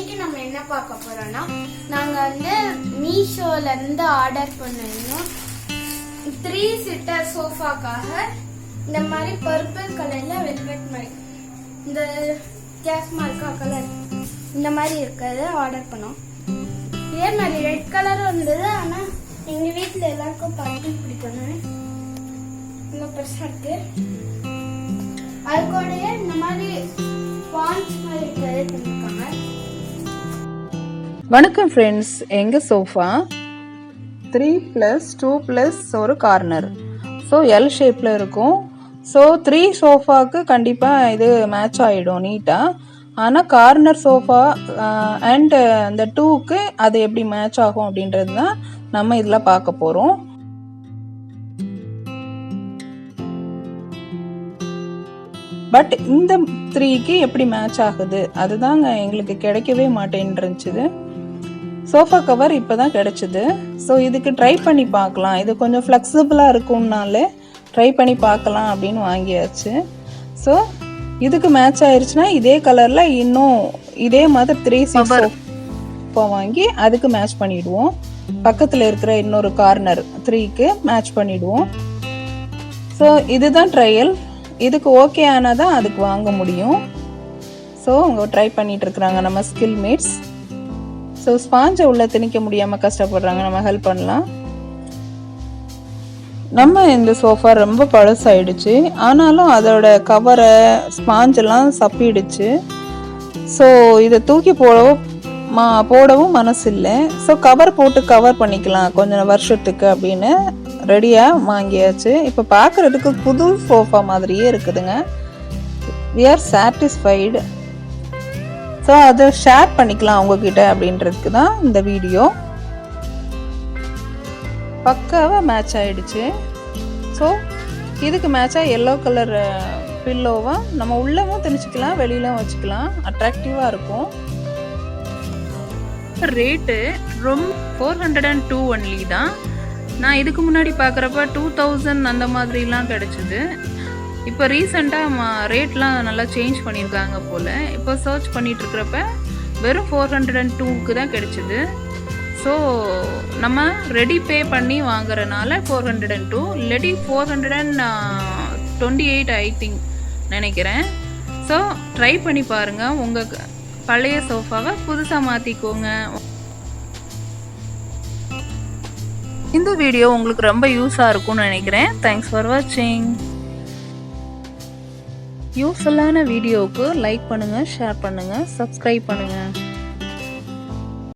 இன்றைக்கி நம்ம என்ன பார்க்க போறோம்னா நாங்க வந்து மீஷோல இருந்து ஆர்டர் பண்ணிருந்தோம். த்ரீ சிட்டர் சோஃபாக்காக இந்த மாதிரி பர்பிள் கலர்ல வெல்வெட் மாதிரி. இந்த கேஸ் மார்க்கா கலர் இந்த மாதிரி இருக்கிறது ஆர்டர் பண்ணோம். இதே மாதிரி ரெட் கலரும் இருந்தது ஆனா எங்க வீட்டுல எல்லாருக்கும் பர்பிள் பிடிக்கணும் இவ்வளோ பெருசா இருக்கு. அது கூடயே வணக்கம் ஃப்ரெண்ட்ஸ் எங்கள் sofa three plus two plus ஒரு கார்னர் ஸோ எல் ஷேப்பில் இருக்கும். ஸோ த்ரீ சோஃபாவுக்கு கண்டிப்பாக இது மேட்ச் ஆகிடும் நீட்டாக ஆனால் கார்னர் சோஃபா அண்ட் அந்த டூக்கு அது எப்படி மேட்ச் ஆகும் அப்படின்றது தான் நம்ம இதில் பார்க்க போகிறோம் பட் இந்த த்ரீக்கு எப்படி மேட்ச் ஆகுது? அதுதாங்க எங்களுக்கு கிடைக்கவே மாட்டேன்ருந்துச்சுது சோஃபா கவர் இப்போ தான் கிடச்சிது. ஸோ இதுக்கு ட்ரை பண்ணி பார்க்கலாம். இது கொஞ்சம் ஃப்ளெக்சிபிளாக இருக்கும்னாலே ட்ரை பண்ணி பார்க்கலாம் அப்படின்னு வாங்கியாச்சு. ஸோ இதுக்கு மேட்ச் ஆயிருச்சுன்னா இதே கலரில் இன்னும் இதே மாதிரி த்ரீ சோஃபா வாங்கி அதுக்கு மேட்ச் பண்ணிடுவோம். பக்கத்தில் இருக்கிற இன்னொரு கார்னர் த்ரீக்கு மேட்ச் பண்ணிடுவோம். ஸோ இதுதான் ட்ரையல் இதுக்கு ஓகே ஆனால் தான் அதுக்கு வாங்க முடியும். ஸோ அவங்க ட்ரை பண்ணிட்டு இருக்கிறாங்க நம்ம ஸ்கில் மேட்ஸ் ஸோ ஸ்பாஞ்சை உள்ளே திணிக்க முடியாமல் கஷ்டப்படுறாங்க. நம்ம ஹெல்ப் பண்ணலாம். நம்ம இந்த சோஃபா ரொம்ப பழசாயிடுச்சு. ஆனாலும் அதோட கவரை ஸ்பாஞ்செல்லாம் சப்பிடுச்சு. ஸோ இதை தூக்கி போடவும் மா போடவும் மனசு இல்லை ஸோ கவர் போட்டு கவர் பண்ணிக்கலாம் கொஞ்சம் வருஷத்துக்கு அப்படின்னு ரெடியாக வாங்கியாச்சு. இப்போ பார்க்குறதுக்கு புது சோஃபா மாதிரியே இருக்குதுங்க. வி ஆர் சாட்டிஸ்ஃபைடு ஸோ அதை ஷேர் பண்ணிக்கலாம் அவங்கக்கிட்ட அப்படின்றதுக்கு தான் இந்த வீடியோ பக்காவாக மேட்ச் ஆகிடுச்சு ஸோ இதுக்கு மேட்சாக எல்லோ கலர் பில்லோவாக நம்ம உள்ளவும் திணிச்சிக்கலாம் வெளியிலும் வச்சுக்கலாம். அட்ராக்டிவாக இருக்கும். ரேட்டு ரொம்ப four hundred and two only தான். நான் இதுக்கு முன்னாடி பார்க்குறப்ப டூ தௌசண்ட் அந்த மாதிரிலாம் கிடச்சிது. இப்போ ரீசெண்டாக ரேட்லாம் நல்லா சேஞ்ச் பண்ணியிருக்காங்க போல். இப்போ சர்ச் பண்ணிகிட்ருக்கிறப்ப வெறும் ஃபோர் ஹண்ட்ரட் அண்ட் டூக்கு தான் கிடச்சிது. ஸோ நம்ம ரெடி பே பண்ணி வாங்குறனால ஃபோர் ஹண்ட்ரட் அண்ட் டூ இல்லாட்டி four hundred and twenty eight I think நினைக்கிறேன். ஸோ ட்ரை பண்ணி பாருங்கள் உங்கள் பழைய சோஃபாவை புதுசாக மாற்றிக்கோங்க இந்த வீடியோ உங்களுக்கு ரொம்ப யூஸாக இருக்கும்னு நினைக்கிறேன். தேங்க்ஸ் ஃபார் வாட்சிங் யூஸ்ஃபுல்லான வீடியோவுக்கு லைக் பண்ணுங்கள் ஷேர் பண்ணுங்கள் சப்ஸ்கிரைப் பண்ணுங்கள்